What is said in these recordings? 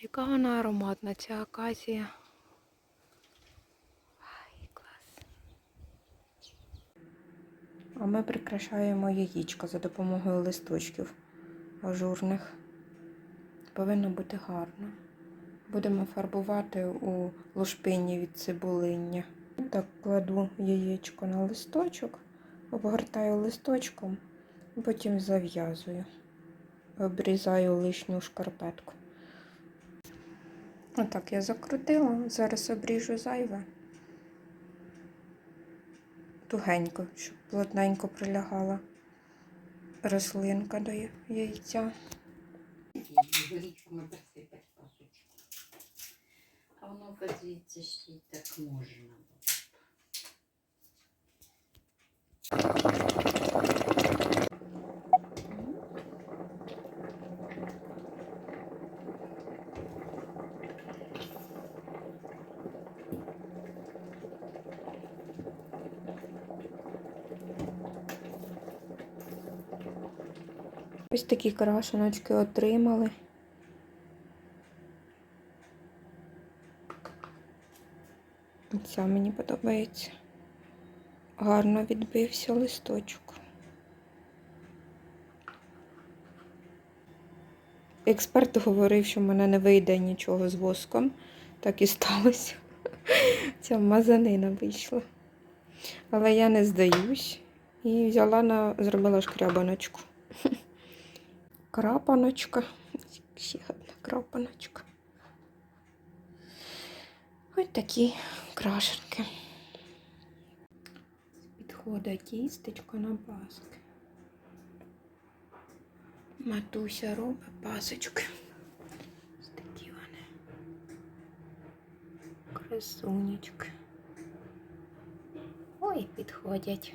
Яка вона ароматна, ця акація. Ай, клас. А ми прикрашаємо яєчко за допомогою листочків ажурних. Повинно бути гарно. Будемо фарбувати у лушпині від цибулиння. Так кладу яєчко на листочок, обгортаю листочком, потім зав'язую. Обрізаю лишню шкарпетку. Отак я закрутила, зараз обріжу зайве. Тугенько, щоб плотненько прилягала рослинка до яйця. А воно, оказується, ще й так можна. Ось такі крашеночки отримали. Ця мені подобається. Гарно відбився листочок. Експерт говорив, що в мене не вийде нічого з воском. Так і сталося. Ця мазанина вийшла. Але я не здаюсь і взяла на зробила шкрябаночку. Крапаночка. Ще одна крапаночка. Ось такі крашенки. Підходить тістечко на паски. Матуся робить пасочки. Ось такі вони. Красунечки. Ой, підходять.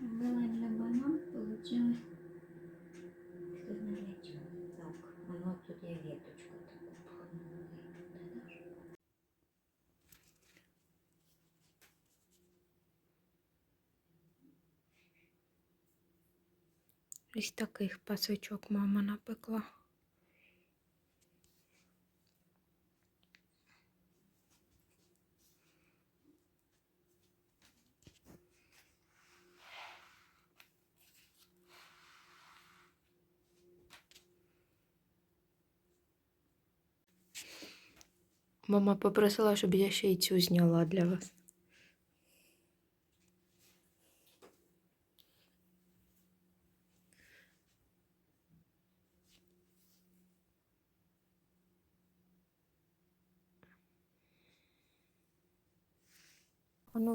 Милий банан получилось. Що знаєте? Так, воно тут є веточка таку. Ти даш? Ось таких пасочок мама напекла. Мама попросила, щоб я ще й цю зняла для вас.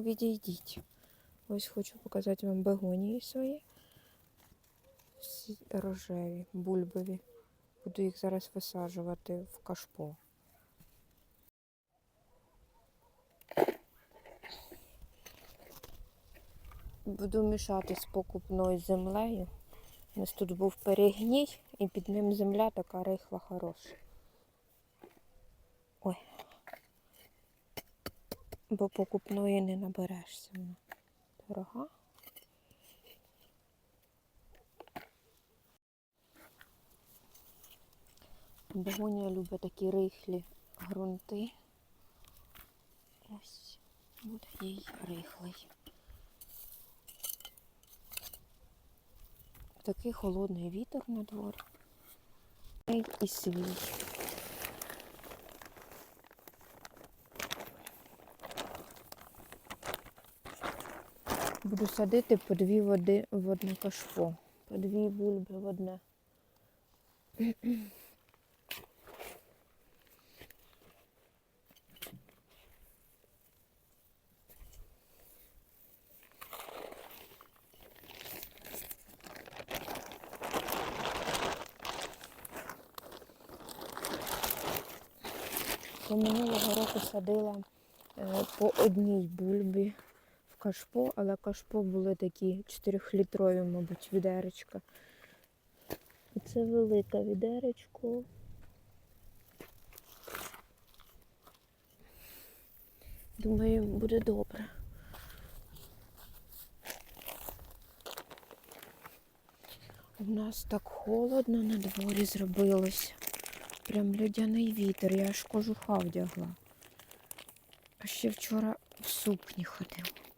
Відійдіть. Ось хочу показати вам бегонії свої. Всі рожеві, бульбові. Буду їх зараз висаджувати в кашпо. Буду мішати з покупною землею. У нас тут був перегній, і під ним земля така рихла хороша. Ой. Бо покупної не наберешся. Вона дорога. Бегонія любить такі рихлі ґрунти. Ось буде їй рихлий. Такий холодний вітер на дворі. І свій. Буду садити по дві води в одне кашпо. По дві бульби в одне. То минулого року садила е, по одній бульбі кашпо, але кашпо були такі 4-літрові, мабуть, відеречка. Це велике відеречко. Думаю, буде добре. У нас так холодно на дворі зробилося. Прям людяний вітер, я аж кожуха вдягла. А ще вчора в сукні ходив.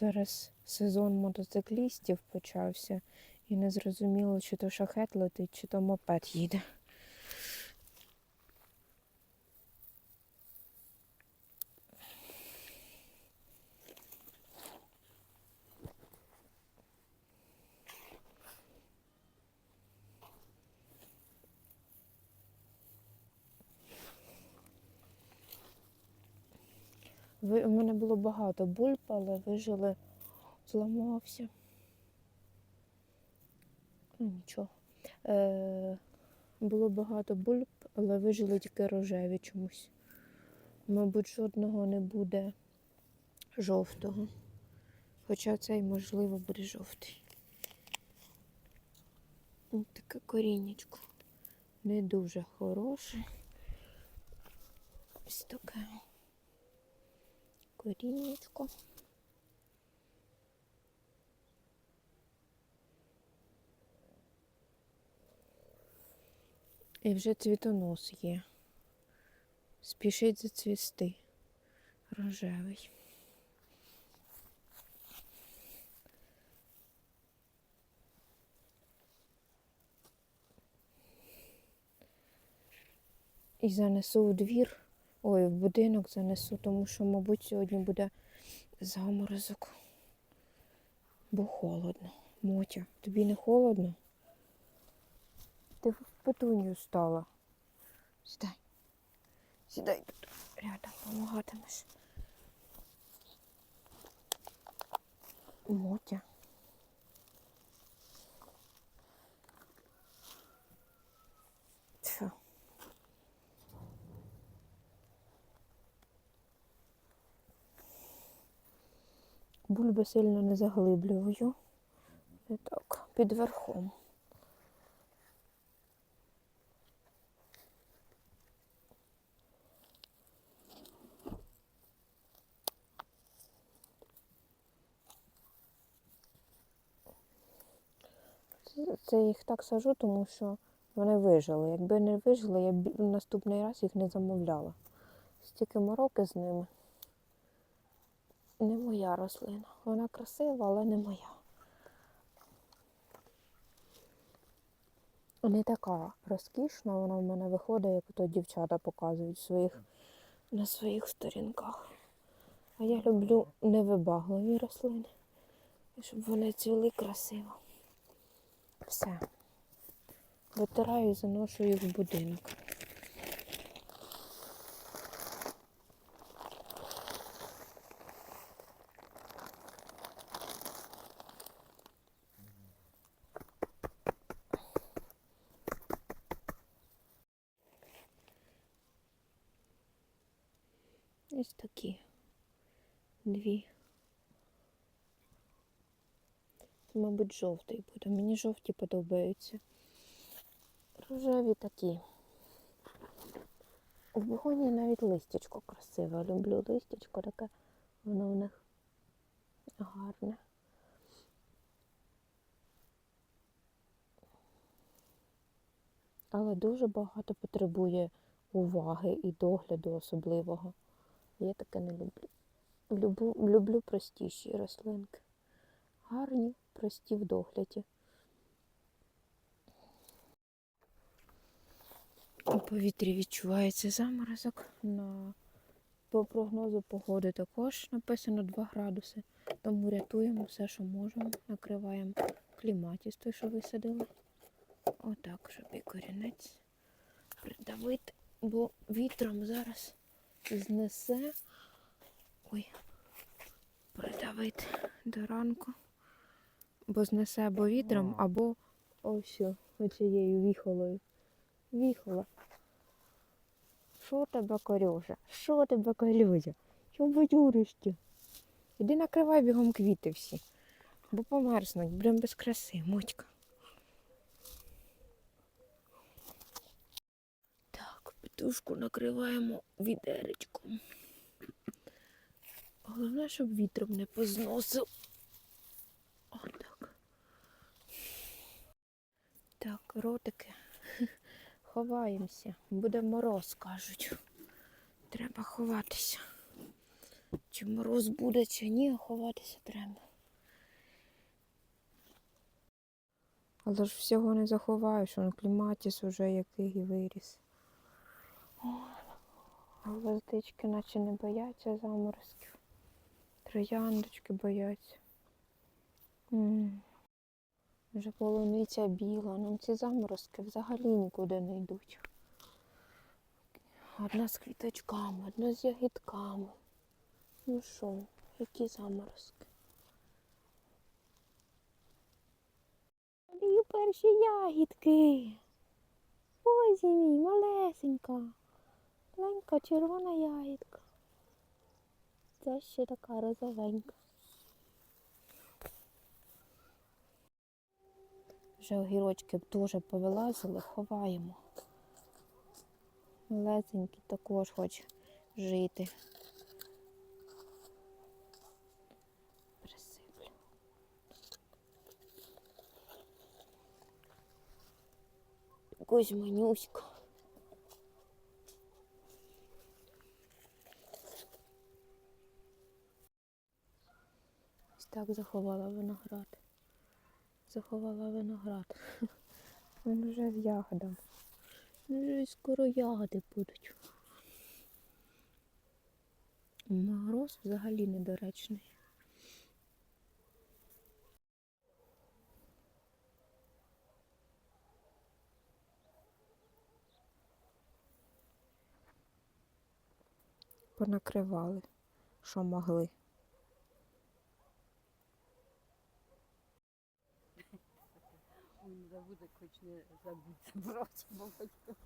Зараз сезон мотоциклістів почався і не зрозуміло, чи то шахет летить, чи то мопед їде. У мене було багато бульб, але вижили, зламався. Ну, нічого. Е, було багато бульб, але вижили тільки рожеві чомусь. Мабуть, жодного не буде жовтого. Хоча цей, можливо, буде жовтий. Ось таке корінечко. Не дуже хороше. Ось таке корінечко. І вже цвітонос є. Спішить зацвісти. Рожевий. І занесу в двір. Ой, в будинок занесу, тому що, мабуть, сьогодні буде заморозок. Бо холодно. Мотя, тобі не холодно? Ти в петунію стала. Сідай. Сідай тут. Рядом допомагатимеш. Мотя. Бульби сильно не заглиблюю. І так, під верхом. Це- їх так сажу, тому що вони вижили. Якби не вижили, я б наступний раз їх не замовляла. Стільки мороки з ними. Не моя рослина. Вона красива, але не моя. Не така розкішна, вона в мене виходить, як то дівчата показують своїх, на своїх сторінках. А я люблю невибагливі рослини, щоб вони цвіли красиво. Все. Витираю і заношу їх в будинок. Ось такі дві. Це, мабуть, жовтий буде. Мені жовті подобаються. Рожеві такі. У вогоні навіть листячко красиве. Люблю листячко, таке воно в них гарне. Але дуже багато потребує уваги і догляду особливого. Я таке не люблю. Люблю, люблю простіші рослинки. Гарні, прості в догляді. У повітрі відчувається заморозок. На... По прогнозу погоди також написано 2 градуси. Тому рятуємо все, що можемо. Накриваємо кліматіс, той, що висадили. Отак, щоб і корінець придавити, бо вітром зараз знесе. Ой, придавити до ранку бо знесе або вітром, або ось оцією віхолою. Віхола. Що тебе корюжа? Що тебе корюжа? Що бадюришся? Іди накривай бігом квіти всі, бо померзнуть, будемо без краси, мутька. Так, петушку накриваємо відеречком. Головне, щоб вітром не позносив. Так, ротики. Ховаємося. Буде мороз, кажуть. Треба ховатися. Чи мороз буде, чи ні, ховатися треба. Але ж всього не заховаєш, он кліматіс уже який і виріс. Гвоздички наче не бояться заморозків. Трояндочки бояться. М. Вже полуниця біла, ну ці заморозки взагалі нікуди не йдуть. Одна з квіточками, одна з ягідками. Ну що, які заморозки? Даю перші ягідки. Ось мій, малесенька. Маленька червона ягідка. Це ще така розовенька. Вже огірочки дуже повилазили, ховаємо. Малесенький також хоче жити. Присиплю. Кузьманюська. Ось так заховала виноград. Заховала виноград. Він вже з ягодами. Вже скоро ягоди будуть. Мороз взагалі недоречний. Понакривали, що могли. желудок хоч не забудь забрати, бабочку.